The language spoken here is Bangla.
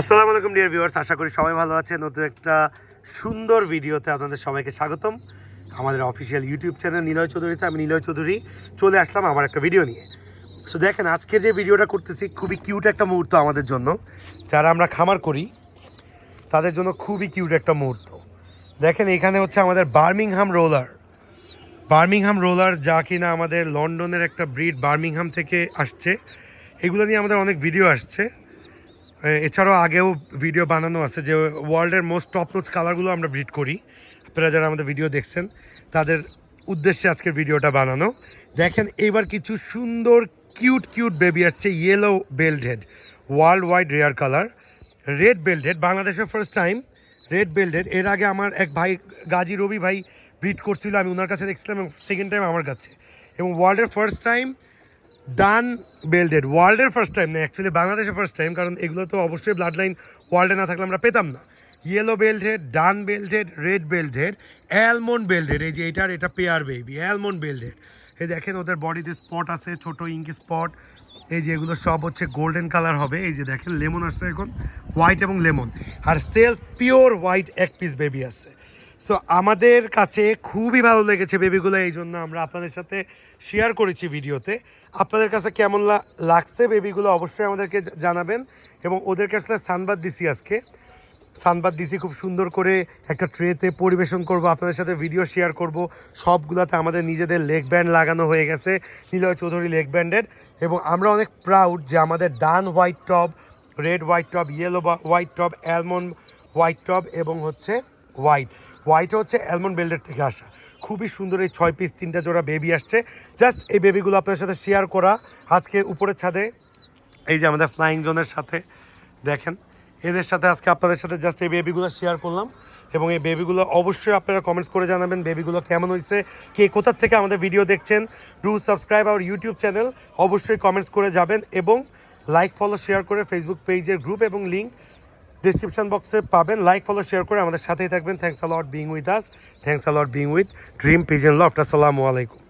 আসসালামু আলাইকুম ডিয়ার ভিউয়ার্স আশা করি সবাই ভালো আছে নতুন একটা সুন্দর ভিডিওতে আপনাদের সবাইকে স্বাগতম। আমাদের অফিসিয়াল ইউটিউব চ্যানেল নিলয় চৌধুরীতে আমি নিলয় চৌধুরী চলে আসলাম আবার একটা ভিডিও নিয়ে। সো দেখেন আজকে যে ভিডিওটা করতেছি, খুবই কিউট একটা মুহূর্ত আমাদের জন্য। যারা আমরা খামার করি, তাদের জন্য খুবই কিউট একটা মুহূর্ত। দেখেন, এখানে হচ্ছে আমাদের বার্মিংহাম রোলার বার্মিংহাম রোলার যা কিনা আমাদের লন্ডনের একটা ব্রিড বার্মিংহাম থেকে আসছে। এগুলো নিয়ে আমাদের অনেক ভিডিও আসছে। এছাড়াও আগেও ভিডিও বানানো আছে যে ওয়ার্ল্ডের মোস্ট টপ নোচ কালারগুলো আমরা ব্রিড করি। আপনারা যারা আমাদের ভিডিও দেখছেন, তাদের উদ্দেশ্যে আজকের ভিডিওটা বানানো। দেখেন এবার কিছু সুন্দর কিউট কিউট বেবি আসছে yellow belt head world wide rare colour red belt head বাংলাদেশের first time red belt head এর আগে আমার এক ভাই, গাজী রবি ভাই ব্রিড করছিল, আমি ওনার কাছে দেখছিলাম এবং সেকেন্ড টাইম আমার কাছে। এবং ওয়ার্ল্ডের ফার্স্ট টাইম ডান বেল্টেড ওয়ার্ল্ডের ফার্স্ট টাইম না অ্যাকচুয়ালি বাংলাদেশের ফার্স্ট টাইম কারণ এগুলো তো অবশ্যই ব্লাড লাইন ওয়ার্ল্ডে না থাকলে আমরা পেতাম না। Yellow belted dun belted red belted almond belted এই যে এটার, এটা পেয়ার বেবি অ্যালমন্ড বেল্টেড এই দেখেন ওদের বডিতে স্পট আছে, ছোট ইঙ্কি স্পট এই যে এগুলো সব হচ্ছে গোল্ডেন কালার হবে। এই যে দেখেন লেমন আসছে এখন হোয়াইট এবং লেমন আর সেলফ পিওর হোয়াইট এক পিস বেবি আছে। সো আমাদের কাছে খুবই ভালো লেগেছে বেবিগুলো, এই জন্য আমরা আপনাদের সাথে শেয়ার করেছি ভিডিওতে। আপনাদের কাছে কেমন লাগছে বেবিগুলো অবশ্যই আমাদেরকে জানাবেন এবং ওদেরকে আসলে সানবাদ দিছি আজকে। সানবাদ দিছি খুব সুন্দর করে একটা ট্রেতে পরিবেশন করব, আপনাদের সাথে ভিডিও শেয়ার করব। সবগুলোতে আমাদের নিজেদের লেগ ব্যান্ড লাগানো হয়ে গেছে, নিলয় চৌধুরী লেগ ব্যান্ডের এবং আমরা অনেক প্রাউড যে আমাদের dun white top red white top yellow white top almond white top এবং হচ্ছে হোয়াইট হোয়াইট হচ্ছে অ্যালমন্ড বেল্ডের থেকে আসা। খুবই সুন্দর এই ছয় পিস তিনটা জোড়া বেবি আসছে। জাস্ট এই বেবিগুলো আপনার সাথে শেয়ার করা। আজকে উপরের ছাদে, এই যে আমাদের ফ্লাইং জোনের সাথে, দেখেন। এদের সাথে আজকে আপনাদের সাথে জাস্ট এই বেবিগুলো শেয়ার করলাম। এবং এই বেবিগুলো অবশ্যই আপনারা কমেন্টস করে জানাবেন বেবিগুলো কেমন হয়েছে, কে কোথার থেকে আমাদের ভিডিও দেখছেন। Do subscribe our YouTube channel অবশ্যই কমেন্টস করে যাবেন। এবং লাইক ফলো শেয়ার করে ফেসবুক পেজের গ্রুপ এবং লিঙ্ক ডিসক্রিপশন বক্সে পাবেন লাইক ফলো শেয়ার করে আমাদের সাথেই থাকবেন। Thanks a lot being with us thanks a lot being with dream pigeon loft আসসালামু আলাইকুম।